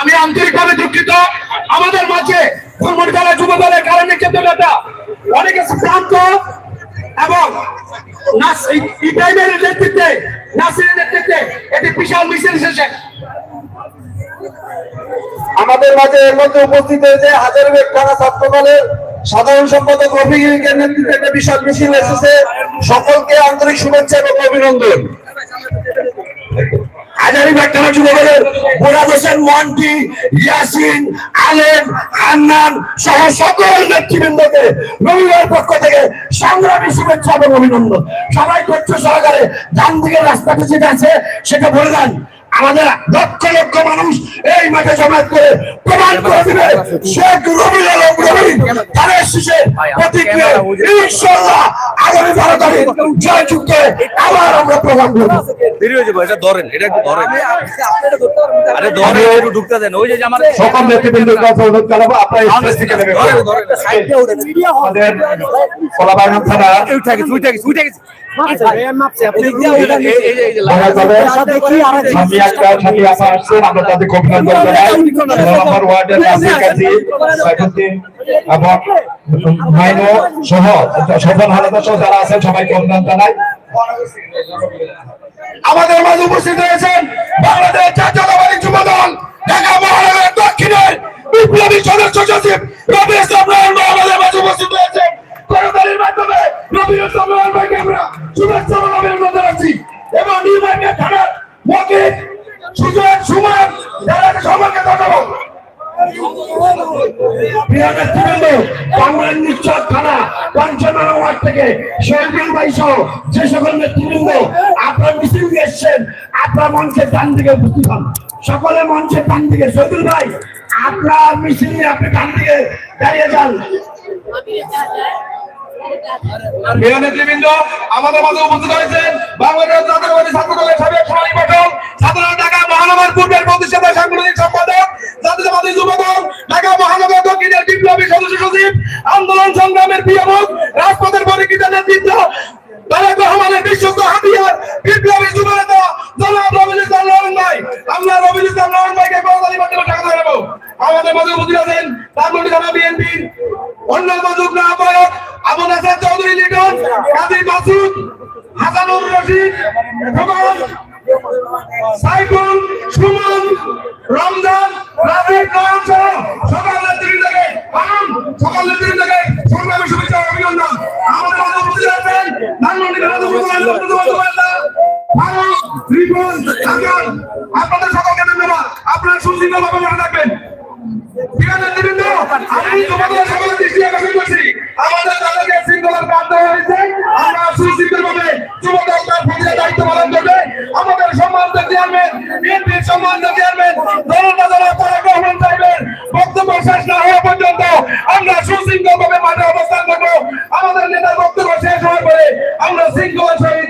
আমি আন্তরিকভাবে দুঃখিত। আমাদের মাঝে যুব দলের কারণে নেতা অনেকে শ্রান্ত এবং নেতৃত্বে, নাসিরের নেতৃত্বে একটি বিশাল মিছিল এসেছে। আমাদের মাঝে এর মধ্যে উপস্থিত হয়েছে হাজারবেগ থানা ছাত্র দলের সাধারণ সম্পাদক রফিকের নেতৃত্বে একটা বিশাল মিছিল এসেছে। সকলকে আন্তরিক শুভেচ্ছা এবং অভিনন্দন। হাজারিবাগ থানা শুরু করে বোরাদ হোসেন, মন্টি, ইয়াসিন, আলেম, আন্নান সহ সকল নেতৃবৃন্দকে রবিবার পক্ষ থেকে সংগ্রামী শুভেচ্ছা এবং অভিনন্দন। সবাই ধৈর্য সহকারে ডান দিকে রাস্তাটা যেটা আছে, সেটা বলে দেন। আমাদের লক্ষ লক্ষ মানুষ এই মাঠে জমায়েত করে প্রমাণ করে দিবে শেখ রবি আলম রবি তাদের শেষে প্রতিক্রিয়া ইনশাল্লাহ আগামী বারো তারিখ আবার আমরা প্রমাণ করব। দেরি হয়ে যাবে এটা ধরেন এটা একটু ধরেন। আরে ধরেন একটু ঢুকতে দেন ওই যে আমার সকল নেতৃবৃন্দের কাছে অনুরোধ জানাব আপনারা স্টেজ থেকে আমাদের কলাবাগান থানা দেখা স্বামী একটা আপা আসছেন আমরা তাদের অভিনন্দন জানাই ষোলো ওয়ার্ডের নাসির কাজী সাইফুদ্দিন এবং মাইনো সহ সফল হালাদার সহ যারা আছেন সবাইকে অভিনন্দন জানাই আমাদের মাঝে উপস্থিত রয়েছেন বাংলাদেশ জাতীয়তাবাদী যুব দল ঢাকা মহানগরের দক্ষিণের বিপ্লবী সদস্য সচিব রবি ইসলাম রহমান আমাদের মাঝে উপস্থিত রয়েছেন। করতালির মাধ্যমে রবি ইসলাম রহমান ভাইকে আমরা শুভেচ্ছা অভিনন্দন জানাচ্ছি। এবং নির্বাচনের থানার মকিল সুজন সুমন যারা সবাইকে মিছিল নিয়ে এসছেন, আপনার মঞ্চের ডান দিকে সকলে মঞ্চের ডান দিকে। শহীদুল ভাই, আপনার মিছিল নিয়ে আপনি ডান দিকে দাঁড়িয়ে যান। প্রিয় নেতৃবৃন্দ, আমাদের মাঝে উপস্থিত হয়েছেন বাংলাদেশ জাতীয়বাদী ছাত্র দলের সাবেক সভাপতি পাঠক সাধারণ ঢাকা মহানগর পূর্বের প্রতিষ্ঠাতা সাংগঠনিক সম্পাদক, জাতীয়তাবাদী যুব দল ঢাকা মহানগর দক্ষিণের বিপ্লবী সদস্য সচিব, আন্দোলন সংগ্রামের প্রিয়মুখ রাজপথের পরীক্ষিত নেতৃত্ব তারেক রহমানের বিশ্বস্ত হাতিয়ার বিপ্লবী যুব নেতা জনাব রবিল ইসলাম রহমান ভাই। আমরা রবিল ইসলাম রহমান ভাইকে করতালি মাধ্যমে স্বাগত জানাব আমাদের মাঝে উপস্থিত আছেন ধানমন্ডি থানা বিএনপির অন্যান্য যুগ্ম আহ্বায়ক আবু নাসার চৌধুরী লিটন কাজী মাসুদ, হাসানুর রশিদ সাইফুল, সুমন আপনারা সুশৃঙ্খলভাবে মনে নেতৃবৃন্দ, আমি তোমাদের। আমাদের তাদেরকে শৃঙ্খলার দেওয়া হয়েছে। আমরা সুশৃঙ্খলভাবে যুব দল তার প্রতিটা দায়িত্ব পালন। আমাদের সম্মানিত চেয়ারম্যান, বিএনপির সম্মানিত চেয়ারম্যান, জনতা দল তারেক রহমান সাহেবের বক্তব্য শেষ না হওয়া পর্যন্ত আমরা সুশৃঙ্খলভাবে মাঠে অবস্থান করব। আমাদের নেতার বক্তব্য শেষ হওয়ার পরে আমরা শৃঙ্খলার সহিত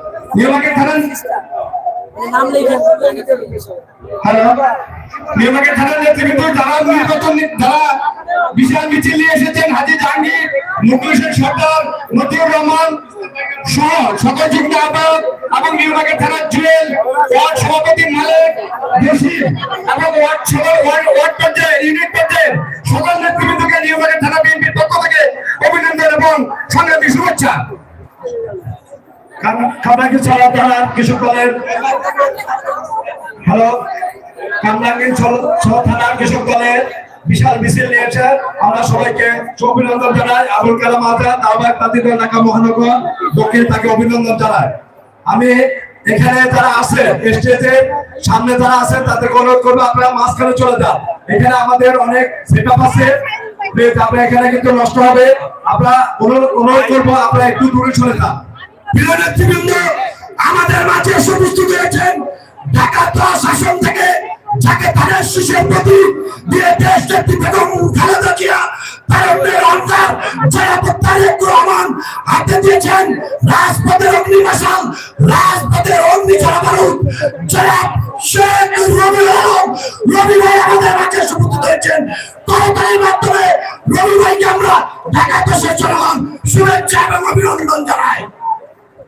নিয়মাকে থানার নাম লিখে হ্যালো থানার নেতৃবৃন্দ যারা নির্বাচন যারা বিশাল মিছিল নিয়ে এসেছেন হাজি জাহাঙ্গীর মুখলেশের সর্দার মতিউর রহমান সহ সকল যুগ্ম আহ্বায়ক এবং নিয়মাকে থানার জুয়েল ওয়ার্ড সভাপতি মালিক এবং ওয়ার্ড সভা ওয়ার্ড ওয়ার্ড পর্যায়ে ইউনিট পর্যায়ে সকল নেতৃবৃন্দকে নিয়মাকে থানা বিএনপির পক্ষ থেকে অভিনন্দন এবং সংগ্রামী শুভেচ্ছা। ছাড়া হ্যালো দলের বিশাল মিছিল নিয়েছে। আমরা সবাইকে অভিনন্দন জানাই। আবুল কালাম আজাদ, আহ্বায়ক ঢাকা মহানগর তাকে অভিনন্দন জানাই। আমি এখানে যারা আছে, স্টেজে সামনে যারা আছে, তাদেরকে অনুরোধ করব, আপনারা মাঝখানে চলে যান। এখানে আমাদের অনেক সেট আছে। আপনারা এখানে কিন্তু নষ্ট হবে। আমরা অনুরোধ করব, আপনারা একটু দূরে চলে যান। আমাদের মাঝে এসে উপস্থিত হয়েছেন। ঢাকা শাসন থেকে যাকে ধানের শিশুর প্রতি দিয়ে দেশ নেত্রী বেগম খালেদা জিয়া তারুণ্যের দিয়েছেন, রাজপথের অগ্নিবাসন রাজপথের অগ্নি বারুদ জনাব শেখ রবি আলম আমাদের মাঝে এসে হয়েছেন। করতালির মাধ্যমে রবি আমরা ঢাকা দশের জনগণ শুভেচ্ছা এবং অভিনন্দন জানাই।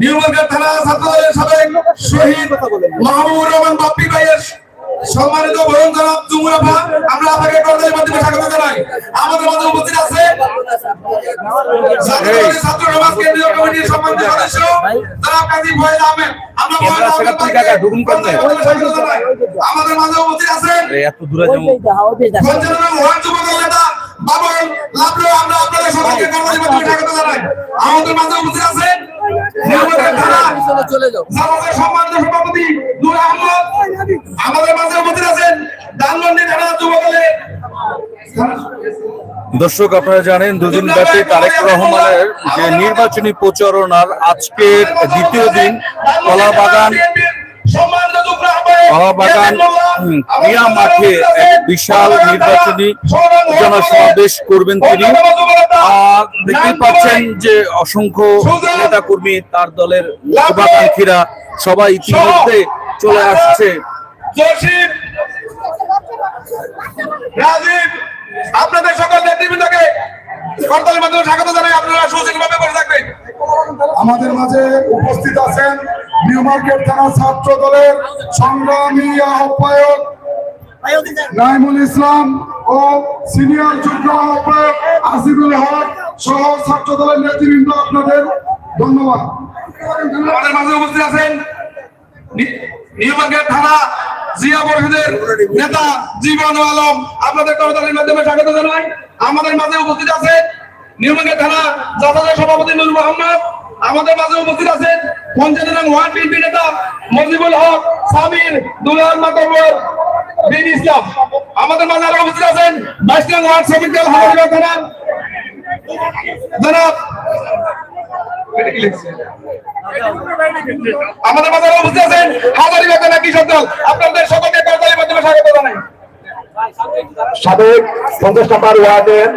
নিউমার্কেট থানা ছাত্র দলের সাবেক শহীদ মাহবুবুর রহমান বাপ্পি ভাইয়ের সম্মানিত বরণ জনাব জুমুরাফা আমরা আপনাকে মাধ্যমে স্বাগত জানাই। আমাদের মাঝে উপস্থিত আছে ছাত্র সমাজ কেন্দ্রীয় কমিটির সম্মানিত সদস্য জনাব কাজী ফয়েজ আহমেদ। আমরা ফয়েজ। আমাদের মাঝে উপস্থিত আছেন এত দূরে যাব। পঞ্চান্ন ওয়ার্ড যুবদল নেতা বাবুল লাভলো আমাদের মাঝে উপস্থিত আছেন নির্বাচন থানা চলে যাও। জামাতের সম্মানিত সভাপতি নূর আহমদ। আমাদের মাঝে উপস্থিত আছেন ধানমন্ডি থানা যুবদলের দর্শক আপনারা জানেন দুদিন ব্যাপী তারেক রহমানের যে নির্বাচনী প্রচারণার আজকের দ্বিতীয় দিন কলাবাগান মাঠে এক বিশাল নির্বাচনী জনসমাবেশ করবেন তিনি। আর দেখতেই পাচ্ছেন যে অসংখ্য নেতা কর্মী তার দলের শুভাকাঙ্ক্ষীরা সবাই ইতিমধ্যে চলে আসছে। আপনাদের সকল নেতৃবৃন্দকে করতালির মাধ্যমে স্বাগত জানাই। আপনারা সুশীলভাবে বসে থাকবেন। আমাদের মাঝে উপস্থিত আছেন নিউ মার্কেট থানা ছাত্র দলের সংগ্রামী আহ্বায়ক নাইমুল ইসলাম ও সিনিয়র যুগ্ম আহ্বায়ক আসিদুল হক সহ ছাত্র দলের নেতৃবৃন্দ আপনাদের ধন্যবাদ। আমাদের মাঝে উপস্থিত আছেন নি- নিউমার্কেট থানা জিয়া পরিষদের নেতা জীবন আলম। আপনাদের করতালির মাধ্যমে স্বাগত জানাই। আমাদের মাঝে উপস্থিত আছেন নিউমার্কেট থানা সভাপতি নুর মোহাম্মদ, আমাদের মাঝে উপস্থিত আছেন পঞ্চায়েত ওয়ার্ড বিএনপি নেতা মজিবুল হক, সামির বিন ইসলাম। আমাদের মাঝে আরও উপস্থিত আছেন বাইশ নং ওয়ার্ড শ্রমিক দল হাজারিবাগ থানা জনাব? আমাদের মাঝে উপস্থিত আছেন হাজারিবাগ থানা কৃষক দল আপনাদের সকলকে করতালির মাধ্যমে স্বাগত জানাই। সাবেক পঞ্চাশ নম্বর ওয়ার্ডের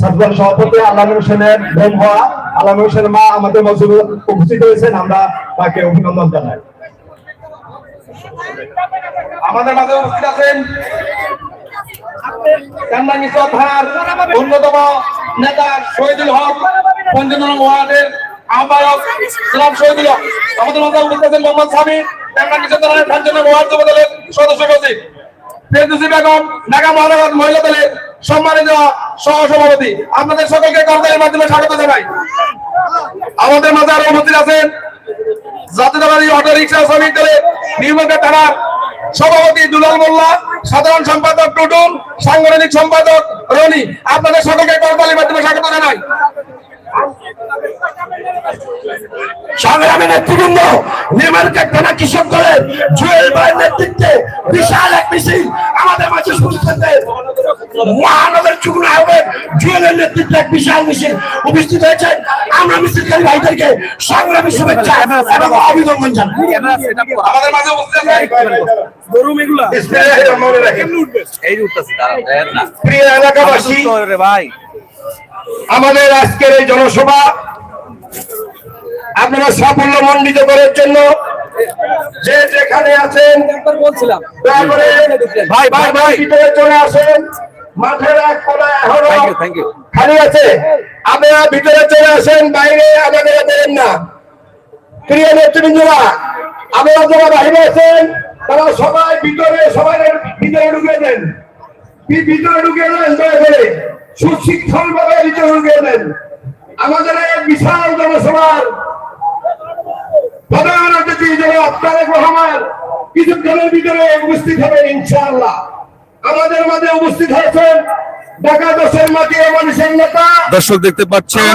সাতজন সভাপতি আলামী হোসেনের বোন হওয়া আলামী হোসেনের মা আমাদের মধ্যে উপস্থিত হয়েছেন, আমরা তাকে অভিনন্দন জানাই। আমাদের মাঝে উপস্থিত আছেন অন্যতম নেতা শহীদুল হক পঞ্চান্ন ওয়ার্ডের আহ্বায়ক সালাম শহীদুল হক। আমাদের মাঝে উপস্থিত আছেন মোহাম্মদ পঞ্চান্ন ওয়ার্ড সদস্য সচিব। ফেরদৌসি বেগম, ঢাকা মহানগর মহিলা দলের সম্মানিত সহ সভাপতি আপনাদের সকলকে করতালির মাধ্যমে স্বাগত জানাই। আমাদের মাঝে আরও উপস্থিত আছেন জাতীয়তাবাদী অটো রিক্সা শ্রমিক দলের নির্মাতা থানার সভাপতি দুলাল মোল্লা, সাধারণ সম্পাদক টুটুল, সাংগঠনিক সম্পাদক রনি। আপনাদের সকলকে করতালির মাধ্যমে স্বাগত জানাই। সংগ্রামী নেতৃবৃন্দ নির্মাণকে থানা কৃষক দলের জুয়েল ভাইয়ের নেতৃত্বে বিশাল এক মিছিল আমাদের মাঝে উপস্থিত হয়েছে। মহানগর যুগ্ম আহ্বায়ক জুয়েলের নেতৃত্বে এক বিশাল মিছিল উপস্থিত হয়েছে। আমরা মিছিলকারী ভাইদেরকে সংগ্রামী শুভেচ্ছা এবং অভিনন্দন জানাই। আমাদের মাঝে প্রিয় এলাকাবাসী রে ভাই। আমাদের আজকের এই জনসভা আপনারা সাফল্য মণ্ডিত করার জন্য যে যেখানে আছেন বলছিলাম। ভাই ভাই ভাই। ভিতরে চলে আসেন। মাঠের এক কোনায় এখনও থ্যাংক ইউ থ্যাংক ইউ খালি আছে। আপনারা ভিতরে চলে আসেন বাইরে আমাদের দেবেন না। প্রিয় নেতৃবৃন্দরা আপনারা যারা বাইরে আছেন তারা সবাই ভিতরে সবাই ভিতরে ঢুকে দেন ভিতরে ঢুকে দেন দয়া করে। সুশিক্ষণ ভাবে ঢুকে দেন আমাদের এই বিশাল জনসভার প্রধান অতিথি জনাব তারেক রহমান কিছুক্ষণের ভিতরে উপস্থিত হবেন ইনশাআল্লাহ। আমাদের মাঝে উপস্থিত হয়েছেন ঢাকা দশের মাটি মানুষের নেতা দর্শক দেখতে পাচ্ছেন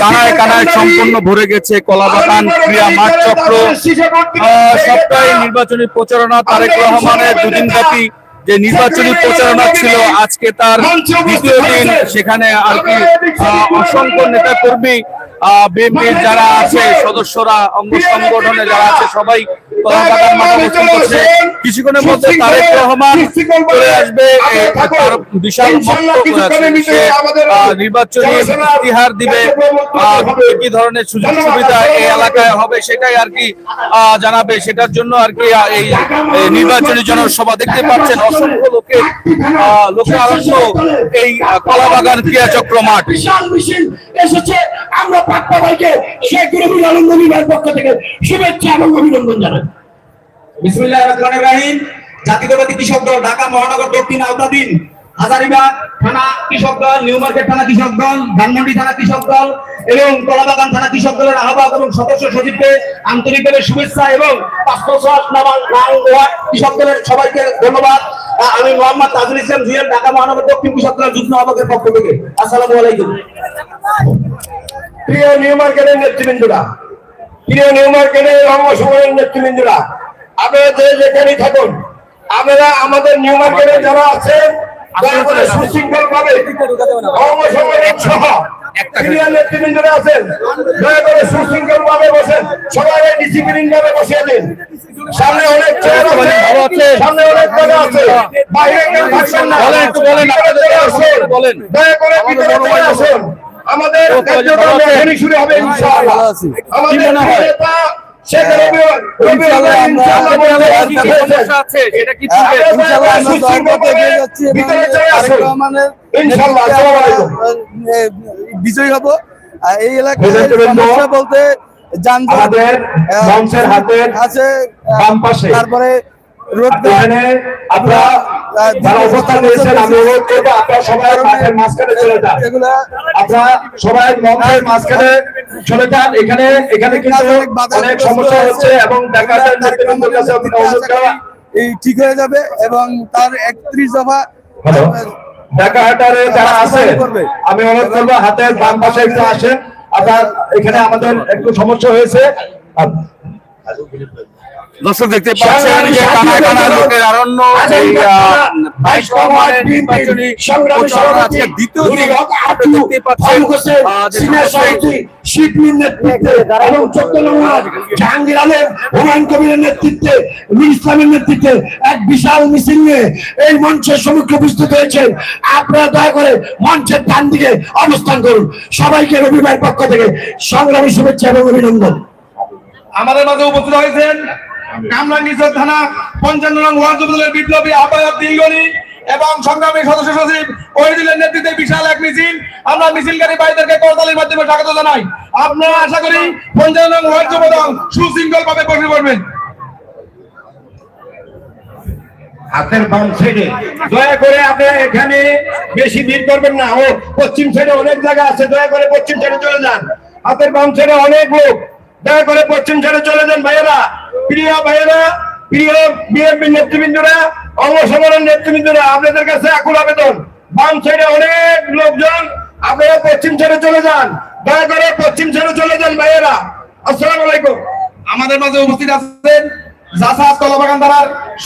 কানায় কানায় সম্পূর্ণ ভরে গেছে কলাবাগান ক্রিয়া মাঠ চক্র সপ্তাহে নির্বাচনী প্রচারণা তারেক রহমানের দুদিন ব্যাপী যে নির্বাচনী প্রচারণা ছিল আজকে তার দ্বিতীয় দিন সেখানে আর কি অসংখ্য নেতা কর্মী বিএনপির যারা আছে সদস্যরা অঙ্গ সংগঠনে যারা আছে সবাই কিছুক্ষণের মধ্যে তারেক রহমান চলে আসবে। বিশাল নির্বাচনী ইতিহার দিবে। কি ধরনের সুযোগ সুবিধা এই এলাকায় হবে সেটাই আর কি আহ, জানাবে। সেটার জন্য আর কি এই নির্বাচনী জনসভা দেখতে পাচ্ছেন। অসংখ্য লোকে আহ, লোকে আরণ্য এই কলাবাগান ক্রিয়া চক্র মাঠ এসেছে। আমরা পাক্কা ভাইকে শেখ আলম রবিবার পক্ষ থেকে শুভেচ্ছা এবং অভিনন্দন জানাই। বিসমুল্লাহ কৃষক দল, ঢাকা মহানগর দক্ষিণ আওতাধীন। হাজারিবাগ থানা কৃষক দল, নিউ থানা কৃষক দল, ধানমন্ডি থানা কৃষক দল এবং কলাবাগান থানা কৃষক দলের আহ্বায়ক এবং সদস্য সচিবকে আন্তরিকভাবে শুভেচ্ছা এবং কৃষক দলের সবাইকে ধন্যবাদ। আমি মোহাম্মদ তাজুল ইসলাম জুয়েল ঢাকা মহানগর দক্ষিণ কৃষক দলের যুগ্ম আহ্বায়কের পক্ষ থেকে। আসসালামু প্রিয় নিউ মার্কেটের নেতৃবৃন্দরা প্রিয় নিউ মার্কেটের অঙ্গসংগঠনের নেতৃবৃন্দরা আপনারা যে যেখানেই থাকুন আপনারা আমাদের নিউ মার্কেটে যারা আছেন সুশৃঙ্খল ভাবে অঙ্গসংগঠন সহ প্রিয় নেতৃবৃন্দরা আছেন দয়া করে সুশৃঙ্খল ভাবে বসেন সবাই ডিসিপ্লিন ভাবে বসিয়ে দিন। সামনে অনেক চেয়ার আছে সামনে অনেক জায়গা আছে বাইরে কেউ থাকবেন না। বলেন, একটু বলেন, ভিতরে চলে দয়া করে ভিতরে আসুন। আমাদের কার্যক্রম শুরু হবে ইনশাআল্লাহ। আমাদের নেতা বিজয়ী হব। এই এলাকায় বলতে যানজট হাতের আছে। তারপরে আপনারা যারা অবস্থান নিয়েছেন আমি অনুরোধ করব আপনারা সবাই মাঠের মাঝখানে চলে যান। আপনারা সবাই মঞ্চের মাঝখানে চলে যান। এখানে এখানে কিন্তু অনেক সমস্যা হচ্ছে এবং দেখা যায় নেতৃবৃন্দের কাছে অনুরোধ করা। এই ঠিক হয়ে যাবে এবং তার একত্রিশ দফা ঢাকা হাটারে যারা আছে আমি অনুরোধ করব হাতের বাম পাশে একটু আসেন। আপনার এখানে আমাদের একটু সমস্যা হয়েছে। দর্শক দেখতে পাচ্ছেন যে লোকের দ্বিতীয় দিন দেখতে পাচ্ছেন এবং জাহাঙ্গীর আলম হুমায়ুন কবিরের নেতৃত্বে নূর ইসলামের নেতৃত্বে এক বিশাল মিছিল নিয়ে এই মঞ্চের সম্মুখে উপস্থিত হয়েছেন। আপনারা দয়া করে মঞ্চের ডান দিকে অবস্থান করুন। সবাইকে রবিবার পক্ষ থেকে সংগ্রামী শুভেচ্ছা এবং অভিনন্দন। আমাদের মাঝে উপস্থিত হয়েছেন কামরাঙ্গীরচর থানা, পঞ্চান্ন নং ওয়ার্ড বিপ্লবী আহ্বায়ক দিলগনি এবং সংগ্রামী সদস্য সচিব ওহিদুলের নেতৃত্বে বিশাল এক মিছিল। আমরা মিছিলকারী ভাইদেরকে করতালির মাধ্যমে স্বাগত জানাই। আপনারা আশা করি পঞ্চান্ন নং ওয়ার্ড যুবদল সুশৃঙ্খল ভাবে বসে পড়বেন। হাতের বাম সাইডে। দয়া করে আপনি এখানে বেশি ভিড় করবেন না। ও পশ্চিম সাইডে অনেক জায়গা আছে। দয়া করে পশ্চিম সাইডে চলে যান। হাতের বাম সাইডে অনেক লোক। দয়া করে পশ্চিম সাইডে চলে যান ভাইয়েরা। প্রিয় ভাইয়েরা, প্রিয় বিএনপি নেতৃবৃন্দরা অঙ্গসংগঠন নেতৃবৃন্দরা, আপনাদের কাছে আকুল আবেদন। বাম সাইডে অনেক লোকজন, আপনারা পশ্চিম সাইডে চলে যান। দয়া করে পশ্চিম সাইডে চলে যান ভাইয়েরা। আসসালাম আলাইকুম। আমাদের মাঝে উপস্থিত আছেন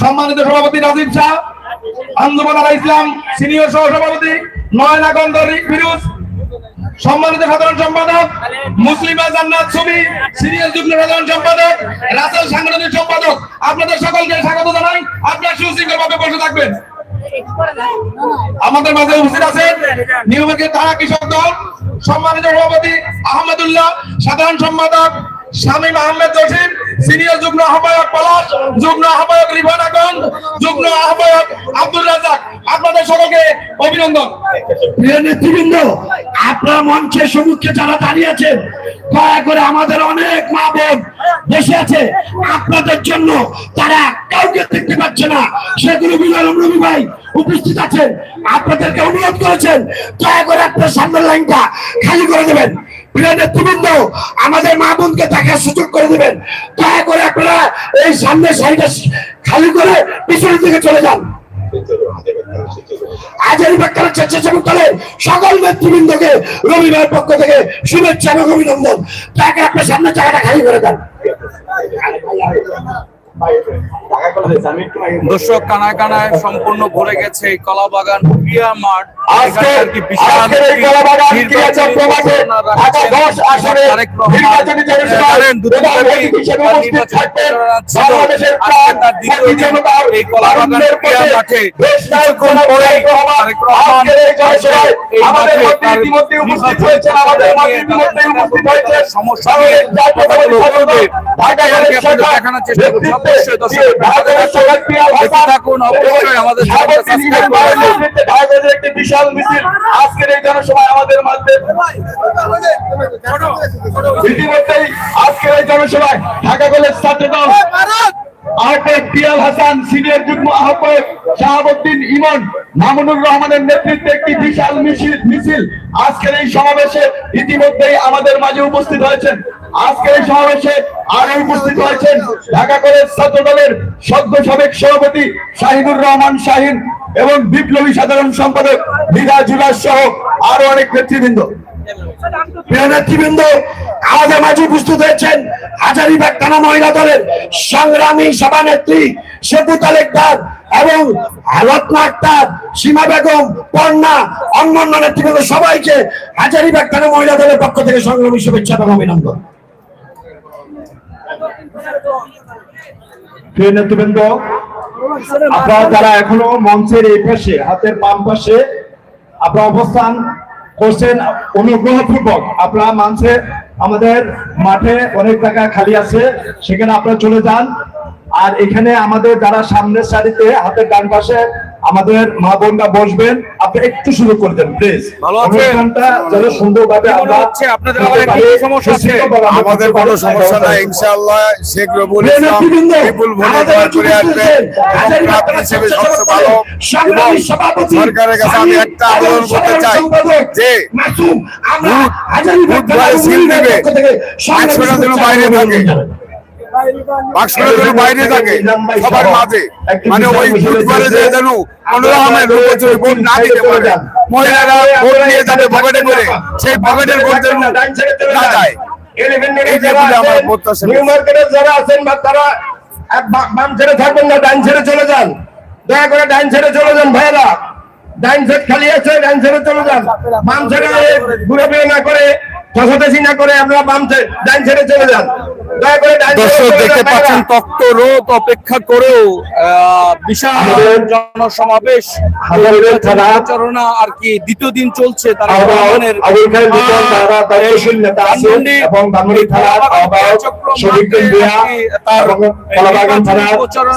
সম্মানিত সভাপতি রাজীব শাহ, আন্দোলন ইসলাম সিনিয়র সহ সভাপতি নয়নাগন্ধ ফিরুজ সম্মানিত সাধারণ সম্পাদক মুসলিমা জান্নাত ছবি সিরিয়াল যুগ্ম সাধারণ সম্পাদক রাসেল সাংগঠনিক সম্পাদক আপনাদের সকলকে স্বাগত জানাই। আপনার সুশৃঙ্খল ভাবে বসে থাকবেন। আমাদের মাঝে উপস্থিত আছেন নিয়মিত তারা কৃষক দল সম্মানিত সভাপতি আহমেদুল্লাহ সাধারণ সম্পাদক শামীম আহমেদ জসিম, সিনিয়র যুগ্ম আহ্বায়ক পলাশ, যুগ্ম আহ্বায়ক আকন্দ যুগ্ম আহ্বায়ক আব্দুল রাজাক আপনাদের সকলকে অভিনন্দন। প্রিয় নেতৃবৃন্দ, আপনার মঞ্চের সম্মুখে যারা দাঁড়িয়ে আছেন, দয়া করে আমাদের অনেক মা বোন বসে আছে। আপনাদের জন্য তারা কাউকে দেখতে পাচ্ছে না। সেগুলো বিলাল রবি ভাই উপস্থিত আছেন। আপনাদেরকে অনুরোধ করেছেন, দয়া করে আপনার সামনের লাইনটা খালি করে দেবেন। আমাদের মা বোনকে দেখার সুযোগ করে দেবেন। দয়া করে আপনারা এই সামনের সাইডটা খালি করে পিছনের দিকে চলে যান। আজারি বাক্কার স্বেচ্ছাসেবক দলের সকল নেতৃবৃন্দকে রবিবার পক্ষ থেকে শুভেচ্ছা এবং অভিনন্দন। তাকে আপনার সামনে জায়গাটা খালি করে দেন। দর্শক কানায় কানায় সম্পূর্ণ ভরে গেছে এই কলাবাগান ক্রিয়া মাঠ। আজকে এখানে আর কি বিশাল আজকের এই একটি কলাবাগান ক্রিয়া মাঠে এই কলাবাগান আনন্দের ক্রিয়া মাঠে। কিছুক্ষণ পরেই তারেক রহমান এই মাঠে তার নির্বাচনী সমস্যা নিয়ে কথাগুলো দেখানোর চেষ্টা করব। থাকুন, অবশ্যই আমাদের একটি বিশাল মিছিল। আজকের এই জনসভায় আমাদের মাধ্যমে ইতিমধ্যেই আজকের এই জনসভায় ঢাকা কলেজ ছাত্রদল আমাদের মাঝে উপস্থিত হয়েছেন। আজকের এই সমাবেশে আরও উপস্থিত হয়েছেন ঢাকা কলেজ ছাত্র দলের সদ্য সাবেক সভাপতি শাহিনুর রহমান শাহিন এবং বিপ্লবী সাধারণ সম্পাদক মীরা জুলাস সহ আরও অনেক নেতৃবৃন্দ। নেতৃবৃন্দ মাঝে উপস্থিত হয়েছেন। হাজারিবাগ থানা মহিলা দলের সংগ্রামী সভানেত্রী সেতু তালেকদার এবং আক্তার, সীমা বেগম অন্যান্য নেতৃবৃন্দ সবাইকে হাজারিবাগ থানা মহিলা দলের পক্ষ থেকে সংগ্রামী শুভেচ্ছা এবং অভিনন্দন। প্রিয় নেতৃবৃন্দ, আপনারা যারা এখনও মঞ্চের এই পাশে, হাতের বাম পাশে আপনারা অবস্থান করছেন অনুগ্রহপূর্বক, আপনারা মঞ্চে আমাদের মাঠে অনেক জায়গা খালি আছে, সেখানে আপনারা চলে যান। আর এখানে আমাদের যারা সামনের সারিতে, হাতের ডান পাশে আমাদের মা বোনরা বসবেন আপনি একটু শুরু করে দেন প্লিজ? অনুষ্ঠানটা যেন সুন্দরভাবে আমরা হচ্ছে? আপনাদের করতে আবার কি পারি, সমস্যা আছে? আমাদের কোনো সমস্যা নাই ইনশাআল্লাহ শেখ রবুল ইসলাম বিপুল ভোটে জয় করে আসবেন হিসেবে সবচেয়ে ভালো সরকারের কাছে আমি একটা আবেদন করতে চাই যে মাসুম, আমরা ভোট দিবে। যেন বাইরে থাকে। যেন বাইরে থাকে, সবার মাঝে। মানে ওই যে ভোট না দিতে পারে। মহিলারা ভোট নিয়ে যাবে করে, সেই ভোট যেন না যায়। ছেড়ে চলে যান। করে ছেড়ে চলে যান সেট খালি আছে, ডান ছেড়ে চলে যান। বাম ছেড়ে ঘুরে না করে ঠসাঠাসি না করে আপনারা বাম ছেড়ে ডান ছেড়ে চলে যান। দর্শক দেখতে পাচ্ছেন ভাইরা। রোদ অপেক্ষা করেও বিশাল জনসমাবেশ প্রচারণা আর কি দ্বিতীয় দিন চলছে তার প্রচারণা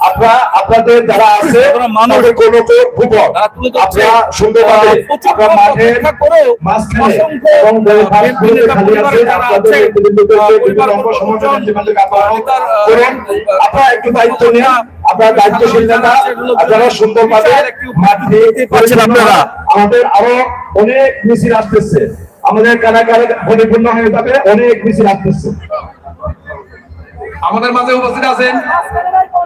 আপনারা আপনাদের যারা আছে মানুষ কোনো। আপনারা সুন্দরভাবে আপনারা আপনারা একটু দায়িত্ব নিন আপনারা দায়িত্বশীল নেতা আপনারা সুন্দরভাবে মাঠ পাচ্ছেন আপনারা। আমাদের আরও অনেক মিছিল আসতেছে। আমাদের কারাগারে পরিপূর্ণ হয়ে যাবে অনেক মিছিল আসতেছে। আমাদের মাঝে উপস্থিত আছেন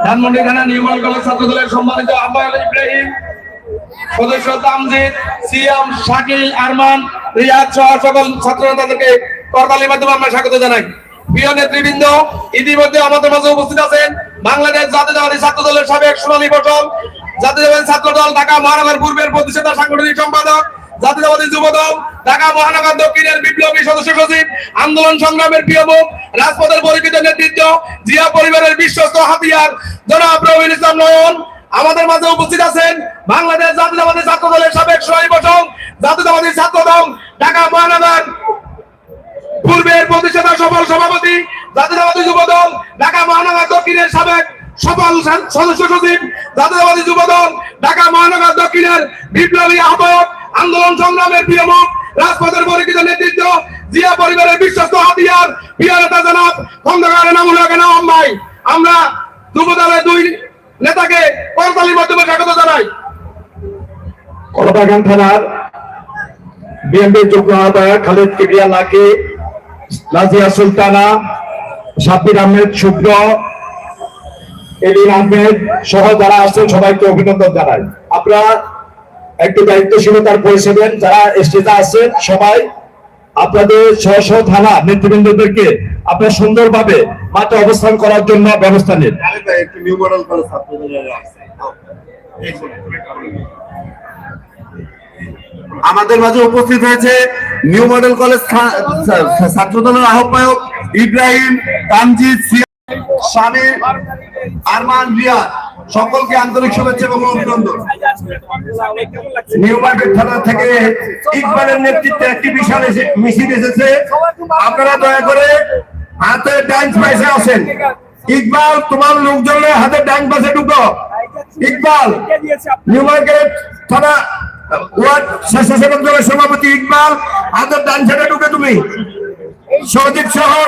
ধানমন্ডি থানা নির্মল কলেজ ছাত্র দলের সম্মানিত আহ্বায়ক ইব্রাহিম সদস্য তামজিদ সিয়াম, শাকিল, আরমান রিয়াদ সহ সকল ছাত্র নেতাদেরকে করতালির মাধ্যমে আমরা স্বাগত জানাই। প্রিয় নেতৃবৃন্দ, ইতিমধ্যে আমাদের মাঝে উপস্থিত আছেন বাংলাদেশ জাতীয়তাবাদী ছাত্র দলের সাবেক সোনালী ফসল জাতীয়তাবাদী ছাত্র দল ঢাকা মহানগর পূর্বের প্রতিষ্ঠাতা সাংগঠনিক সম্পাদক জাতীয়তাবাদী যুবদল, ঢাকা মহানগর দক্ষিণের বিপ্লবী সদস্য সচিব, আন্দোলন সংগ্রামের প্রিয় মুখ, রাজপথের পরিচিত নেতৃত্ব, জিয়া পরিবারের বিশ্বস্ত হাতিয়ার, জনাব রবীন্দ্র ইসলাম নয়ন। আমাদের মাঝে উপস্থিত আছেন বাংলাদেশ জাতীয়তাবাদী ছাত্র দলের সাবেক সহায় বসং জাতীয়তাবাদী ছাত্র দল, ঢাকা মহানগর পূর্বের প্রতিষ্ঠাতা সফল সভাপতি, জাতীয়তাবাদী যুবদল, ঢাকা মহানগর দক্ষিণের সাবেক সফল সদস্য সচিব, জাতীয়তাবাদী যুবদল, ঢাকা মহানগর দক্ষিণের বিপ্লবী আহ্বায়ক আন্দোলন সংগ্রামের প্রিয় মুখ, রাজপথের পরিচিত নেতৃত্ব, জিয়া পরিবারের বিশ্বস্ত হাতিয়ার, প্রিয় নেতা জনাব, খন্দকার আমরা যুবদলের দুই নেতাকে করতালির মাধ্যমে স্বাগত জানাই। থানার বিএনপির যুগ্ম আহ্বায়ক লাকি, নাজিয়া সুলতানা সাব্বির আহমেদ শুভ্র এলিন আহমেদ সহ যারা আছেন সবাইকে অভিনন্দন জানাই। আপনারা একটু দায়িত্বশীলতার পরিষেবেন যারা স্টেজে আছেন সবাই আপনাদের স্ব স্ব থানা নেতৃবৃন্দদেরকে আপনারা সুন্দরভাবে মাঠে অবস্থান করার জন্য ব্যবস্থা নিন। আমাদের মাঝে উপস্থিত হয়েছে নিউ মডেল কলেজ ছাত্র দলের আহ্বায়ক ইব্রাহিম সিয়া, স্বামী আরমান রিয়া সকলকে আন্তরিক শুভেচ্ছা এবং অভিনন্দন। নিউ মার্কেট থানা থেকে ইকবালের নেতৃত্বে একটি বিশাল মিছিল এসেছে। আপনারা দয়া করে হাতে ডান্স পাইসে আসেন ইকবাল, তোমার লোকজনের হাতে ডান পাশে ঢুকো। ইকবাল, নিউ মার্কেট থানা ওয়ার্ড স্বেচ্ছাসেবক দলের সভাপতি ইকবাল, হাতে ডান সাইডে ঢুকে তুমি। সজিব শহর